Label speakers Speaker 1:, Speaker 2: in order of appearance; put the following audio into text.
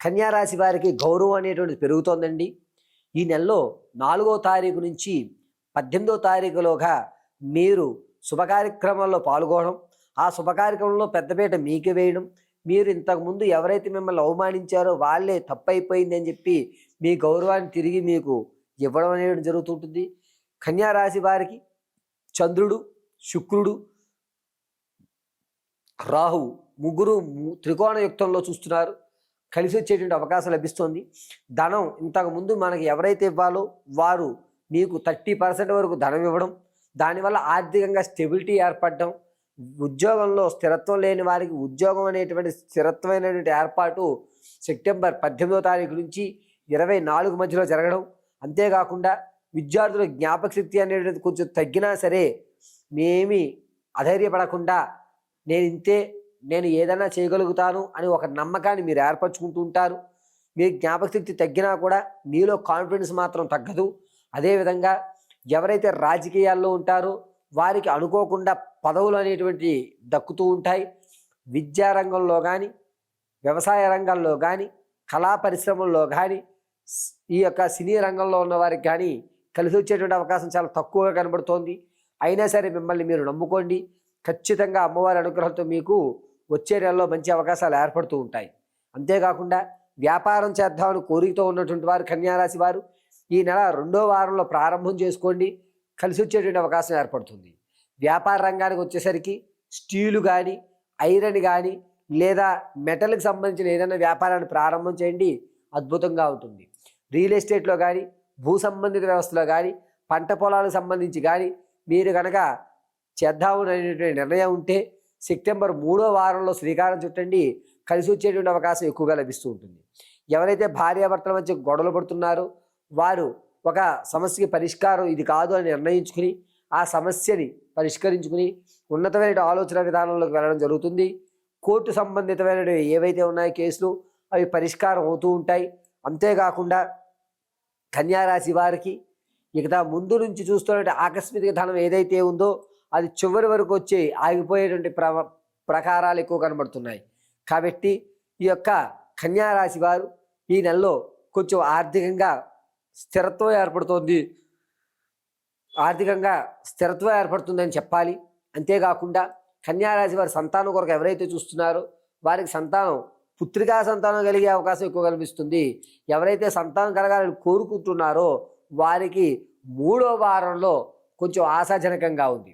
Speaker 1: కన్యారాశి వారికి గౌరవం అనేటువంటిది పెరుగుతోందండి. ఈ నెలలో నాలుగో తారీఖు నుంచి పద్దెనిమిదో తారీఖులోగా మీరు శుభ కార్యక్రమాల్లో పాల్గొనడం ఆ శుభ కార్యక్రమంలో పెద్దపీట మీకు వేయడం మీరు ఇంతకుముందు ఎవరైతే మిమ్మల్ని అవమానించారో వాళ్ళే తప్పైపోయింది అని చెప్పి మీ గౌరవాన్ని తిరిగి మీకు ఇవ్వడం అనేది జరుగుతుంటుంది. కన్యారాశి వారికి చంద్రుడు శుక్రుడు రాహు ముగ్గురు త్రికోణ యుక్తంలో చూస్తున్నారు. కలిసి వచ్చేటువంటి అవకాశం లభిస్తుంది. ధనం ఇంతకుముందు మనకి ఎవరైతే ఇవ్వాలో వారు మీకు థర్టీ పర్సెంట్ వరకు ధనం ఇవ్వడం దానివల్ల ఆర్థికంగా స్టెబిలిటీ ఏర్పడడం ఉద్యోగంలో స్థిరత్వం లేని వారికి ఉద్యోగం అనేటువంటి స్థిరత్వమైనటువంటి ఏర్పాటు సెప్టెంబర్ పద్దెనిమిదో తారీఖు నుంచి ఇరవై నాలుగు మధ్యలో జరగడం. అంతేకాకుండా విద్యార్థుల జ్ఞాపక శక్తి అనేటువంటిది కొంచెం తగ్గినా సరే మేమీ అధైర్యపడకుండా నేను ఇంతే నేను ఏదైనా చేయగలుగుతాను అని ఒక నమ్మకాన్ని మీరు ఏర్పరచుకుంటూ ఉంటారు మీ జ్ఞాపకశక్తి తగ్గినా కూడా మీలో కాన్ఫిడెన్స్ మాత్రం తగ్గదు. అదేవిధంగా ఎవరైతే రాజకీయాల్లో ఉంటారో వారికి అనుకోకుండా పదవులు అనేటువంటి దక్కుతూ ఉంటాయి. విద్యారంగంలో కానీ వ్యవసాయ రంగంలో కానీ కళా పరిశ్రమల్లో కానీ ఈ యొక్క సినీ రంగంలో ఉన్న వారికి కానీ కలిసి వచ్చేటువంటి అవకాశం చాలా తక్కువగా కనబడుతోంది. అయినా సరే మిమ్మల్ని మీరు నమ్ముకోండి. ఖచ్చితంగా అమ్మవారి అనుగ్రహంతో మీకు వచ్చే నెలలో మంచి అవకాశాలు ఏర్పడుతూ ఉంటాయి. అంతేకాకుండా వ్యాపారం చేద్దామని కోరికతో ఉన్నటువంటి వారు కన్యారాశి వారు ఈ నెల రెండో వారంలో ప్రారంభం చేసుకోండి. కలిసి వచ్చేటువంటి అవకాశం ఏర్పడుతుంది. వ్యాపార రంగానికి వచ్చేసరికి స్టీలు కానీ ఐరన్ కానీ లేదా మెటల్కి సంబంధించిన ఏదైనా వ్యాపారాన్ని ప్రారంభం చేయండి. అద్భుతంగా ఉంటుంది. రియల్ ఎస్టేట్లో కానీ భూ సంబంధిత వ్యవస్థలో కానీ పంట పొలాలకు సంబంధించి కానీ మీరు కనుక చేద్దామని అనేటువంటి నిర్ణయం ఉంటే సెప్టెంబర్ మూడో వారంలో శ్రీకారం చుట్టండి. కలిసి వచ్చేటువంటి అవకాశం ఎక్కువగా లభిస్తూ ఉంటుంది. ఎవరైతే భార్యాభర్తల మధ్య గొడవలు పడుతున్నారో వారు ఒక సమస్యకి పరిష్కారం ఇది కాదు అని నిర్ణయించుకుని ఆ సమస్యని పరిష్కరించుకుని ఉన్నతమైన ఆలోచన విధానంలోకి వెళ్ళడం జరుగుతుంది. కోర్టు సంబంధితమైన ఏవైతే ఉన్నాయో కేసులు అవి పరిష్కారం అవుతూ ఉంటాయి. అంతేకాకుండా కన్యారాశి వారికి ఇక ముందు నుంచి చూస్తున్నటువంటి ఆకస్మిక ధనం ఏదైతే ఉందో అది చివరి వరకు వచ్చి ఆగిపోయేటువంటి ప్ర ప్రకారాలు ఎక్కువ కనబడుతున్నాయి. కాబట్టి ఈ యొక్క కన్యారాశి వారు ఈ నెలలో కొంచెం ఆర్థికంగా స్థిరత్వం ఏర్పడుతోంది. ఆర్థికంగా స్థిరత్వం ఏర్పడుతుందని చెప్పాలి. అంతేకాకుండా కన్యారాశి వారి సంతానం కొరకు ఎవరైతే చూస్తున్నారో వారికి సంతానం పుత్రికా సంతానం కలిగే అవకాశం ఎక్కువ కనిపిస్తుంది. ఎవరైతే సంతానం కలగాలని కోరుకుంటున్నారో వారికి మూడో వారంలో కొంచెం ఆశాజనకంగా ఉంది.